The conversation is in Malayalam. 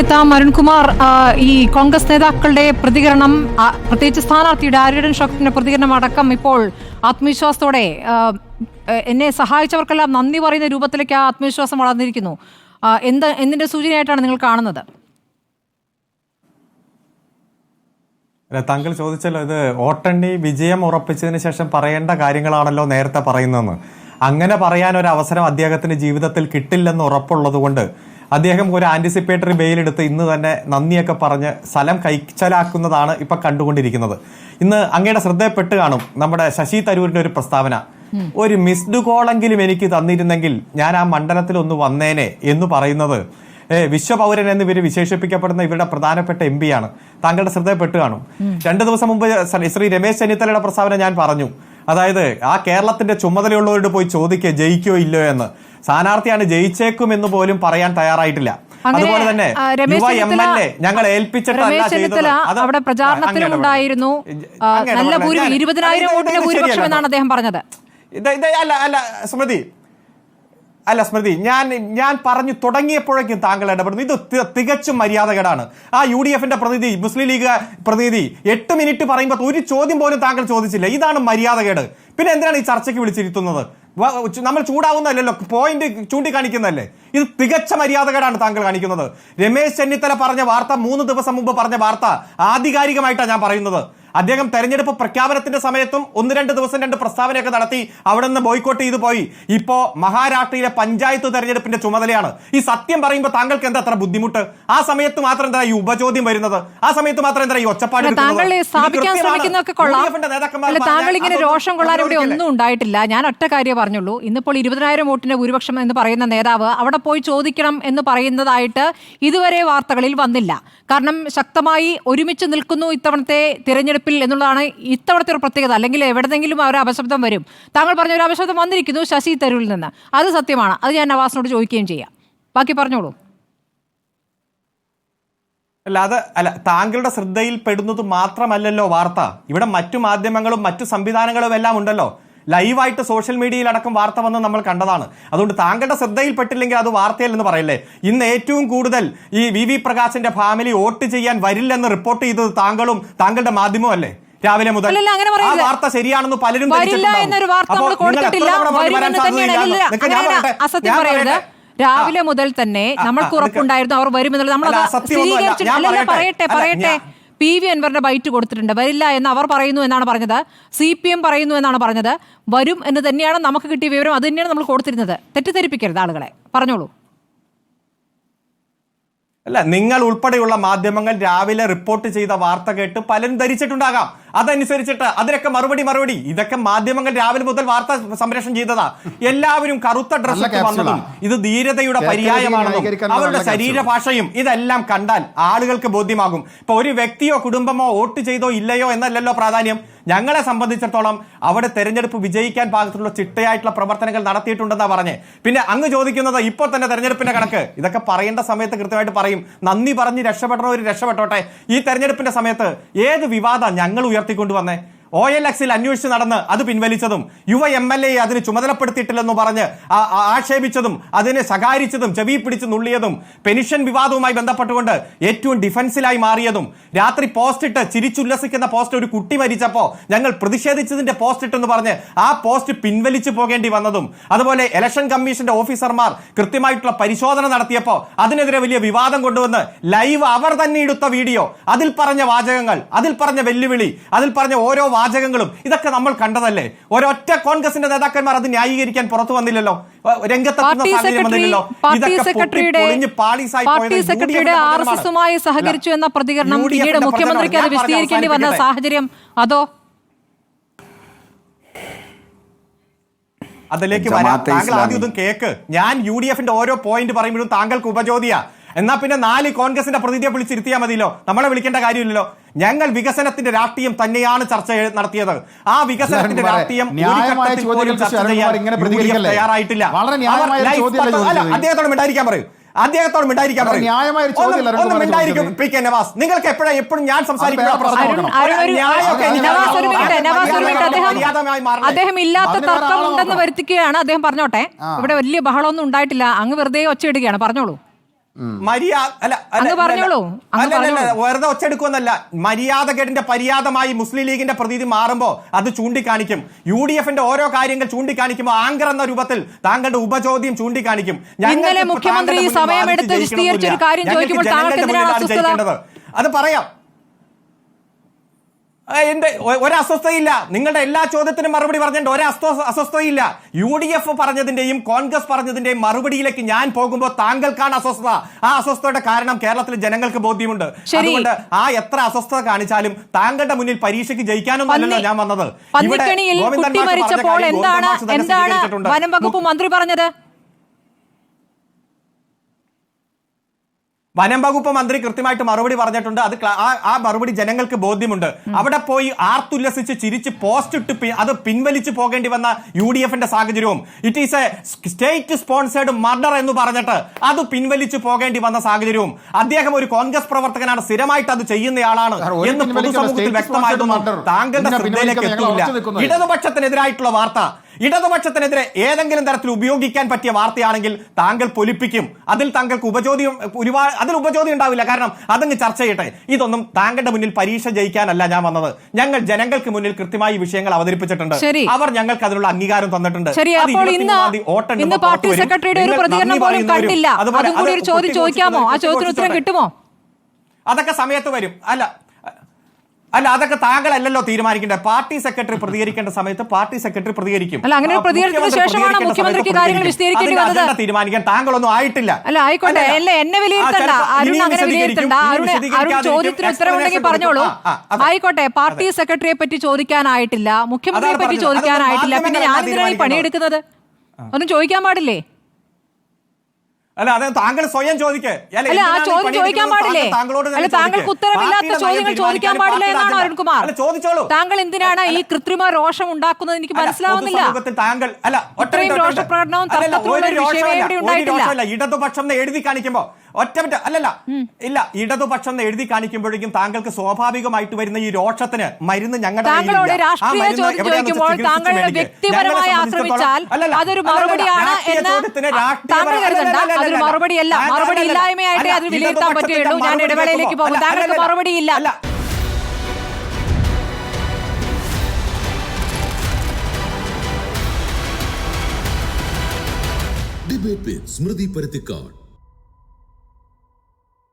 എത്താം അരുൺകുമാർ ഈ കോൺഗ്രസ് നേതാക്കളുടെ പ്രതികരണം പ്രത്യേകിച്ച് സ്ഥാനാർത്ഥിയുടെ ആര്യടൻ ഷോക്കിന്റെ പ്രതികരണം അടക്കം ഇപ്പോൾ ആത്മവിശ്വാസത്തോടെ എന്നെ സഹായിച്ചവർക്കെല്ലാം നന്ദി പറയുന്ന രൂപത്തിലേക്ക് ആ ആത്മവിശ്വാസം വളർന്നിരിക്കുന്നു. എന്ത് എന്തിന്റെ സൂചനയായിട്ടാണ് നിങ്ങൾ കാണുന്നത്? അല്ല താങ്കൾ ചോദിച്ചല്ലോ ഇത് ഓട്ടണ്ണി വിജയം ഉറപ്പിച്ചതിന് ശേഷം പറയേണ്ട കാര്യങ്ങളാണല്ലോ നേരത്തെ പറയുന്നതെന്ന്. അങ്ങനെ പറയാൻ ഒരു അവസരം അദ്ദേഹത്തിന്റെ ജീവിതത്തിൽ കിട്ടില്ലെന്ന് ഉറപ്പുള്ളത് കൊണ്ട് അദ്ദേഹം ഒരു ആന്റിസിപ്പേറ്ററി ബെയിലെടുത്ത് ഇന്ന് തന്നെ നന്ദിയൊക്കെ പറഞ്ഞ് സ്ഥലം കൈച്ചലാക്കുന്നതാണ് ഇപ്പൊ കണ്ടുകൊണ്ടിരിക്കുന്നത്. ഇന്ന് അങ്ങയുടെ ശ്രദ്ധയപ്പെട്ട് കാണും നമ്മുടെ ശശി തരൂരിന്റെ ഒരു പ്രസ്താവന. ഒരു മിസ്ഡ് കോളെങ്കിലും എനിക്ക് തന്നിരുന്നെങ്കിൽ ഞാൻ ആ മണ്ഡലത്തിൽ ഒന്ന് വന്നേനെ എന്ന് പറയുന്നത്. ഏ, വിശ്വപൗരൻ എന്ന് ഇവർ വിശേഷിപ്പിക്കപ്പെടുന്ന ഇവരുടെ പ്രധാനപ്പെട്ട എം പിയാണ് താങ്കളുടെ ശ്രദ്ധയപ്പെട്ട് കാണും. രണ്ടു ദിവസം മുമ്പ് ശ്രീ രമേശ് ചെന്നിത്തലയുടെ പ്രസ്താവന ഞാൻ പറഞ്ഞു. അതായത് ആ കേരളത്തിന്റെ ചുമതലയുള്ളവരോട് പോയി ചോദിക്കുക ജയിക്കോ ഇല്ലയോ എന്ന്. സ്ഥാനാർത്ഥിയാണ് ജയിച്ചേക്കും എന്ന് പോലും പറയാൻ തയ്യാറായിട്ടില്ല. അതുപോലെ തന്നെ യുവ എം എൽ എ ഞങ്ങൾ ഏൽപ്പിച്ചിട്ടല്ല ചെയ്തത്. അവിടെ പ്രചാരണത്തിലും അങ്ങയുടെ ഉണ്ടായിരുന്നു. പറഞ്ഞത്. ആ, നല്ല ഇരുപതിനായിരം ഭൂരിപക്ഷം എന്നാണ് അദ്ദേഹം പറഞ്ഞത്. അല്ല അല്ല സ്മൃതി. അല്ല സ്മൃതി ഞാൻ ഞാൻ പറഞ്ഞു തുടങ്ങിയപ്പോഴേക്കും താങ്കൾ ഇടപെടുന്നു. ഇത് തികച്ചും മര്യാദകേടാണ്. ആ യു ഡി എഫിന്റെ പ്രതിനിധി മുസ്ലിം ലീഗ് പ്രതിനിധി എട്ട് മിനിറ്റ് പറയുമ്പോൾ ഒരു ചോദ്യം പോലും താങ്കൾ ചോദിച്ചില്ല. ഇതാണ് മര്യാദകേട്. പിന്നെ എന്തിനാണ് ഈ ചർച്ചയ്ക്ക് വിളിച്ചിരുത്തുന്നത്? നമ്മൾ ചൂടാവുന്നതല്ലല്ലോ പോയിന്റ് ചൂണ്ടിക്കാണിക്കുന്നതല്ലേ? ഇത് തികച്ച മര്യാദകേടാണ് താങ്കൾ കാണിക്കുന്നത്. രമേശ് ചെന്നിത്തല പറഞ്ഞ വാർത്ത മൂന്ന് ദിവസം മുമ്പ് പറഞ്ഞ വാർത്ത ആധികാരികമായിട്ടാണ് ഞാൻ പറയുന്നത്. അദ്ദേഹം തെരഞ്ഞെടുപ്പ് പ്രഖ്യാപനത്തിന്റെ സമയത്തും ഒന്ന് രണ്ട് ദിവസം രണ്ട് പ്രസ്താവനയൊക്കെ നടത്തി അവിടെ നിന്ന് ബോയ്ക്കോട്ട് ചെയ്തു പോയി. ഇപ്പോ മഹാരാഷ്ട്രയിലെ പഞ്ചായത്ത് തെരഞ്ഞെടുപ്പിന്റെ ചുമതലയാണ്. ഈ സത്യം പറയുമ്പോൾ താങ്കൾക്ക് എന്താ അത്ര ബുദ്ധിമുട്ട്? ആ സമയത്ത് മാത്രം എന്താ ഈ ഉപചോദ്യം വരുന്നത്? ആ സമയത്ത് മാത്രം എന്താ ഈ ഒച്ചപ്പാട്? താങ്കൾ ഇങ്ങനെ രോഷം കൊള്ളാൻ ഇവിടെ ഒന്നും ഉണ്ടായിട്ടില്ല. ഞാൻ ഒറ്റ കാര്യം പറഞ്ഞുള്ളൂ. ഇന്നിപ്പോൾ ഇരുപതിനായിരം വോട്ടിന്റെ ഭൂരിപക്ഷം എന്ന് പറയുന്ന നേതാവ് അവിടെ പോയി ചോദിക്കണം എന്ന് പറയുന്നതായിട്ട് ഇതുവരെ വാർത്തകളിൽ വന്നില്ല. കാരണം ശക്തമായി ഒരുമിച്ച് നിൽക്കുന്നു ഇത്തവണത്തെ തിരഞ്ഞെടുപ്പിൽ എന്നുള്ളതാണ് ഇത്തവണത്തെ ഒരു പ്രത്യേകത. അല്ലെങ്കിൽ എവിടെന്നെങ്കിലും ഒരു അപശബ്ദം വരും. താങ്കൾ പറഞ്ഞ ഒരു അപശബ്ദം വന്നിരിക്കുന്നു ശശി തരൂരിൽ നിന്ന്. അത് സത്യമാണ്. അത് ഞാൻ നവാസിനോട് ചോദിക്കുകയും ചെയ്യാം. ബാക്കി പറഞ്ഞോളൂ. അല്ല അത് അല്ല താങ്കളുടെ ശ്രദ്ധയിൽ പെടുന്നത് മാത്രമല്ലല്ലോ വാർത്ത. ഇവിടെ മറ്റു മാധ്യമങ്ങളും മറ്റു സംവിധാനങ്ങളും എല്ലാം ഉണ്ടല്ലോ. ലൈവായിട്ട് സോഷ്യൽ മീഡിയയിലടക്കം വാർത്ത വന്ന് നമ്മൾ കണ്ടതാണ്. അതുകൊണ്ട് താങ്കളുടെ ശ്രദ്ധയിൽപ്പെട്ടില്ലെങ്കിൽ അത് വാർത്തയല്ലെന്ന് പറയല്ലേ? ഇന്ന് ഏറ്റവും കൂടുതൽ ഈ വി വി പ്രകാശിന്റെ ഫാമിലി വോട്ട് ചെയ്യാൻ വരില്ലെന്ന് റിപ്പോർട്ട് ചെയ്തത് താങ്കളും താങ്കളുടെ മാധ്യമവും അല്ലേ? രാവിലെ മുതൽ. ആ. വാർത്ത ശരിയാണെന്ന് പലരും രാവിലെ മുതൽ തന്നെ നമ്മൾക്ക് ഉറപ്പുണ്ടായിരുന്നു. അവർ വരുമെന്നുള്ളത് നമ്മൾ പറയട്ടെ. പറയട്ടെ പി വി അൻവറിന്റെ ബൈറ്റ് കൊടുത്തിട്ടുണ്ട്. വരില്ല എന്ന് അവർ പറയുന്നു എന്നാണ് പറഞ്ഞത്. സി പി എം പറയുന്നു എന്നാണ് പറഞ്ഞത്. വരും എന്ന് തന്നെയാണ് നമുക്ക് കിട്ടിയ വിവരം. അത് തന്നെയാണ് നമ്മൾ കൊടുത്തിരുന്നത്. തെറ്റിദ്ധരിപ്പിക്കരുത് ആളുകളെ. പറഞ്ഞോളൂ. അല്ല നിങ്ങൾ ഉൾപ്പെടെയുള്ള മാധ്യമങ്ങൾ രാവിലെ റിപ്പോർട്ട് ചെയ്ത വാർത്ത കേട്ട് പലരും ധരിച്ചിട്ടുണ്ടാകാം. അതനുസരിച്ചിട്ട് അതിനൊക്കെ മറുപടി മറുപടി. ഇതൊക്കെ മാധ്യമങ്ങൾ രാവിലെ മുതൽ വാർത്ത സംപ്രേഷണം ചെയ്തതാ. എല്ലാവരും കറുത്ത ഡ്രസ് ഒക്കെ ഇട്ട് വന്നതും ഇത് ധീരതയുടെ പര്യായമാണെന്നും അവരുടെ ശരീരഭാഷയും ഇതെല്ലാം കണ്ടാൽ ആളുകൾക്ക് ബോധ്യമാകും. ഇപ്പൊ ഒരു വ്യക്തിയോ കുടുംബമോ വോട്ട് ചെയ്തോ ഇല്ലയോ എന്നല്ലല്ലോ പ്രാധാന്യം. ഞങ്ങളെ സംബന്ധിച്ചിടത്തോളം അവിടെ തെരഞ്ഞെടുപ്പ് വിജയിക്കാൻ പാകത്തിലുള്ള ചിട്ടയായിട്ടുള്ള പ്രവർത്തനങ്ങൾ നടത്തിയിട്ടുണ്ടെന്നാണ് പറഞ്ഞ്. പിന്നെ അങ്ങ് ചോദിക്കുന്നത് ഇപ്പോൾ തന്നെ തെരഞ്ഞെടുപ്പിന്റെ കണക്ക്. ഇതൊക്കെ പറയേണ്ട സമയത്ത് കൃത്യമായിട്ട് പറയും. നന്ദി പറഞ്ഞ് രക്ഷപ്പെട്ടവർ രക്ഷപ്പെട്ടോട്ടെ. ഈ തെരഞ്ഞെടുപ്പിന്റെ സമയത്ത് ഏത് വിവാദം ഞങ്ങൾ ഉയർത്തിക്കൊണ്ടുവന്നേ ഒ എൽ എക്സിൽ അന്വേഷിച്ച് നടന്ന് അത് പിൻവലിച്ചതും യുവ എം എൽ എ അതിന് ചുമതലപ്പെടുത്തിയിട്ടില്ലെന്ന് പറഞ്ഞ് ആക്ഷേപിച്ചതും അതിനെ ശകാരിച്ചതും ചെവി പിടിച്ച് നുള്ളിയതും പെൻഷൻ വിവാദവുമായി ബന്ധപ്പെട്ടുകൊണ്ട് ഏറ്റവും ഡിഫൻസിലായി മാറിയതും രാത്രി പോസ്റ്റ് ഇട്ട് ചിരിച്ചുല്ലസിക്കുന്ന പോസ്റ്റ് ഒരു കുട്ടി മരിച്ചപ്പോ ഞങ്ങൾ പ്രതിഷേധിച്ചതിന്റെ പോസ്റ്റ് ഇട്ടെന്ന് പറഞ്ഞ് ആ പോസ്റ്റ് പിൻവലിച്ചു പോകേണ്ടി വന്നതും അതുപോലെ ഇലക്ഷൻ കമ്മീഷന്റെ ഓഫീസർമാർ കൃത്യമായിട്ടുള്ള പരിശോധന നടത്തിയപ്പോൾ അതിനെതിരെ വലിയ വിവാദം കൊണ്ടുവന്ന് ലൈവ് അവർ തന്നെ എടുത്ത വീഡിയോ അതിൽ പറഞ്ഞ വാചകങ്ങൾ അതിൽ പറഞ്ഞ വെല്ലുവിളി അതിൽ പറഞ്ഞ ഓരോ വാചകങ്ങളും ഇതൊക്കെ നമ്മൾ കണ്ടതല്ലേ? ഒരൊറ്റ കോൺഗ്രസിന്റെ നേതാക്കന്മാർ അത് ന്യായീകരിക്കാൻ പുറത്തു വന്നില്ലല്ലോ. രംഗത്തെത്തുന്ന സഹകരിച്ചു എന്ന പ്രതികരണം പിന്നീട് മുഖ്യമന്ത്രിക്ക് അത് വിശദീകരിക്കേണ്ടി വന്ന സാഹചര്യം അതോ? അതിലേക്ക് വരാം. താങ്കൾ. ആദ്യം ഇതും കേക്ക്. ഞാൻ യു ഡി എഫിന്റെ ഓരോ പോയിന്റ് പറയുമ്പോഴും താങ്കൾക്ക് ഉപചോദിയാ. എന്നാ പിന്നെ നാല് കോൺഗ്രസിന്റെ പ്രതിനിധിയെ വിളിച്ചിരുത്തിയാൽ മതിയല്ലോ. നമ്മളെ വിളിക്കേണ്ട കാര്യമില്ലല്ലോ. ഞങ്ങൾ വികസനത്തിന്റെ രാഷ്ട്രീയം തന്നെയാണ് ചർച്ച നടത്തിയത്. ആ വികസനത്തിന്റെ രാഷ്ട്രീയം? തയ്യാറായിട്ടില്ല? അദ്ദേഹത്തോട് മിണ്ടായിരിക്കാൻ പറയൂ. അദ്ദേഹത്തോട് മിണ്ടായിരിക്കാൻ പറയൂ. മിണ്ടായിരിക്കും ചോദിച്ചത്? P K Navas. നിങ്ങൾക്ക് എപ്പോഴും എപ്പോഴും ഞാൻ അദ്ദേഹം അദ്ദേഹം ഇല്ലാത്ത തർക്കമുണ്ടെന്ന്. വരുത്തിക്കുകയാണ്. അദ്ദേഹം പറഞ്ഞോട്ടെ. ഇവിടെ വലിയ ബഹളമൊന്നും ഉണ്ടായിട്ടില്ല. അങ്ങ് വെറുതെ ഒച്ചയിടുകയാണ്. പറഞ്ഞോളൂ. മര്യാദ അല്ല അല്ല. വെറുതെ ഒച്ചെടുക്കുമെന്നല്ല മര്യാദകേടിന്റെ പര്യാദമായി മുസ്ലിം ലീഗിന്റെ പ്രതീതി മാറുമ്പോൾ അത് ചൂണ്ടിക്കാണിക്കും. യു ഡി എഫിന്റെ ഓരോ കാര്യങ്ങൾ ചൂണ്ടിക്കാണിക്കുമ്പോൾ ആങ്കർ എന്ന രൂപത്തിൽ താങ്കളുടെ ഉപചോദ്യം ചൂണ്ടിക്കാണിക്കും. ഞങ്ങളുടെ മുഖ്യമന്ത്രി സമയമെടുത്ത് കാര്യം ചോദിക്കുമ്പോൾ? അത് പറയാം. എന്റെ ഒരസ്വസ്ഥയില്ല നിങ്ങളുടെ എല്ലാ ചോദ്യത്തിനും മറുപടി പറഞ്ഞിട്ട് ഒരു അസ്വ അസ്വസ്ഥയില്ല യു ഡി എഫ് പറഞ്ഞതിന്റെയും കോൺഗ്രസ് പറഞ്ഞതിന്റെയും മറുപടിയിലേക്ക് ഞാൻ പോകുമ്പോൾ താങ്കൾക്കാണ് അസ്വസ്ഥത. ആ അസ്വസ്ഥയുടെ കാരണം കേരളത്തിലെ ജനങ്ങൾക്ക് ബോധ്യമുണ്ട്. അതുകൊണ്ട് ആ എത്ര അസ്വസ്ഥത കാണിച്ചാലും താങ്കളുടെ മുന്നിൽ പരീക്ഷയ്ക്ക് ജയിക്കാനും അല്ലല്ലോ ഞാൻ വന്നത്. ഇവിടെ എന്താണ് എന്താണ് വനം വകുപ്പ് മന്ത്രി പറഞ്ഞത്? വനം വകുപ്പ് മന്ത്രി കൃത്യമായിട്ട് മറുപടി പറഞ്ഞിട്ടുണ്ട്. അത് ആ- ആ മറുപടി ജനങ്ങൾക്ക് ബോധ്യമുണ്ട്. അവിടെ പോയി ആർത്തുല്ലസിച്ച് ചിരിച്ച് പോസ്റ്റ് ഇട്ട് അത് പിൻവലിച്ചു പോകേണ്ടി വന്ന യു ഡി എഫിന്റെ സാഹചര്യവും. It is a state sponsored murder എന്ന് പറഞ്ഞിട്ട് അത് പിൻവലിച്ചു പോകേണ്ടി വന്ന സാഹചര്യവും. അദ്ദേഹം ഒരു കോൺഗ്രസ് പ്രവർത്തകനാണ്. സ്ഥിരമായിട്ട് അത് ചെയ്യുന്നയാളാണ് എന്ന് പൊതുസമൂഹത്തിൽ വ്യക്തമായതൊന്നും. താങ്കളുടെ ശ്രദ്ധയിലേക്ക് നിൽക്കുന്നു. ഇടതുപക്ഷത്തിനെതിരായിട്ടുള്ള വാർത്ത. ഇടതുപക്ഷത്തിനെതിരെ ഏതെങ്കിലും തരത്തിൽ ഉപയോഗിക്കാൻ പറ്റിയ വാർത്തയാണെങ്കിൽ താങ്കൾ പൊലിപ്പിക്കും. അതിൽ താങ്കൾക്ക് ഉപചോദ്യം ഒരുപാട് അതിൽ ഉപചോദ്യം ഉണ്ടാവില്ല. കാരണം അതങ്ങ് ചർച്ച ചെയ്യട്ടെ. ഇതൊന്നും താങ്കളുടെ മുന്നിൽ പരീക്ഷ ജയിക്കാനല്ല ഞാൻ വന്നത്. ഞങ്ങൾ ജനങ്ങൾക്ക് മുന്നിൽ കൃത്യമായി വിഷയങ്ങൾ അവതരിപ്പിച്ചിട്ടുണ്ട്. അവർ ഞങ്ങൾക്ക് അതിനുള്ള അംഗീകാരം തന്നിട്ടുണ്ട്. അപ്പോൾ ഇന്ന് 21-ാം തീയതി വോട്ടെണ്ണുമ്പോൾ ഇന്ന് പാർട്ടി സെക്രട്ടറിയുടെ ഒരു പ്രതികരണം പോലും പറയുന്നവരും, കണ്ടില്ല. അതും കൂടി ഒരു ചോദ്യം ചോദിക്കാമോ? ആ ചോദ്യത്തിന് ഉത്തരം കിട്ടുമോ? അതൊക്കെ സമയത്ത് വരും. അല്ല അല്ല അതൊക്കെ താങ്കളല്ലല്ലോ തീരുമാനിക്കേണ്ടത്. പാർട്ടി സെക്രട്ടറി പ്രതികരിക്കേണ്ട സമയത്ത് പാർട്ടി സെക്രട്ടറി പ്രതികരിക്കും. അല്ല, അങ്ങനെ ശേഷമാണ് മുഖ്യമന്ത്രിക്ക് കാര്യങ്ങൾ. വിശദീകരിക്കേണ്ടി വന്നത്. തീരുമാനിക്കാൻ താങ്കളൊന്നും ആയിട്ടില്ല. അല്ല ആയിക്കോട്ടെ. അല്ല എന്നെ വിലയിരുത്തണ്ട. അരുൺ അങ്ങനെ വിശദീകരിക്കും, വിലയിരുത്തണ്ട. ഇനിയും അരുൺ അരുൺ ചോദ്യത്തിന് ഉത്തരവുണ്ടെങ്കിൽ പറഞ്ഞോളൂ. ആയിക്കോട്ടെ പാർട്ടി സെക്രട്ടറിയെ പറ്റി ചോദിക്കാനായിട്ടില്ല. മുഖ്യമന്ത്രിയെ പറ്റി. ചോദിക്കാനായിട്ടില്ല. പിന്നെ ഞാൻ എന്തിനാണ് ഈ പണിയെടുക്കുന്നത് ഒന്നും ചോദിക്കാൻ പാടില്ലേ? അല്ല അത് താങ്കൾ സ്വയം ചോദിക്കേ. അല്ല ആ ചോദ്യം ചോദിക്കാൻ പാടില്ലേ? അല്ല താങ്കൾക്ക് ഉത്തരമില്ലാത്ത ചോദ്യങ്ങൾ ചോദിക്കാൻ പാടില്ല എന്നാണ് അരുൺകുമാർ. ചോദിച്ചോളൂ. താങ്കൾ എന്തിനാണ് ഈ കൃത്രിമ രോഷം ഉണ്ടാക്കുന്നത് എനിക്ക് മനസ്സിലാവുന്നില്ല. താങ്കൾ അല്ല ഇത്രയും. രോഷപ്രകടനവും തർക്കത്തിലുള്ള ഒരു വിഷയമേ ഇവിടെ ഉണ്ടായിട്ടില്ല. ഇടതുപക്ഷം എഴുതി കാണിക്കുമ്പോ ഒറ്റ മിനിറ്റ്. അല്ലല്ല. ഇല്ല ഇടതുപക്ഷം എന്ന് എഴുതി കാണിക്കുമ്പോഴേക്കും താങ്കൾക്ക് സ്വാഭാവികമായിട്ട് വരുന്ന ഈ രോഷത്തിന് മരുന്ന് ഞങ്ങളുടെ രാഷ്ട്രീയ ചോദ്യം ചോദിക്കുമ്പോൾ താങ്കൾ വ്യക്തിപരമായി അതൊരു മറുപടിയാണ് എന്ന് താങ്കൾ കരുതണ്ട. അതൊരു മറുപടിയല്ല മറുപടി അല്ലല്ല, ഇല്ലായ്മയായിട്ടേ അല്ല, അത് വിലയിരുത്താൻ പറ്റുകയുള്ളൂ. ഞാൻ ഇടവേളയിലേക്ക് കേൾക്കുമ്പോൾ- പോകും അല്ല, താങ്കൾക്ക് മറുപടിയില്ല ഡിബേറ്റ് സ്മൃതി പരുത്തിക്കാട്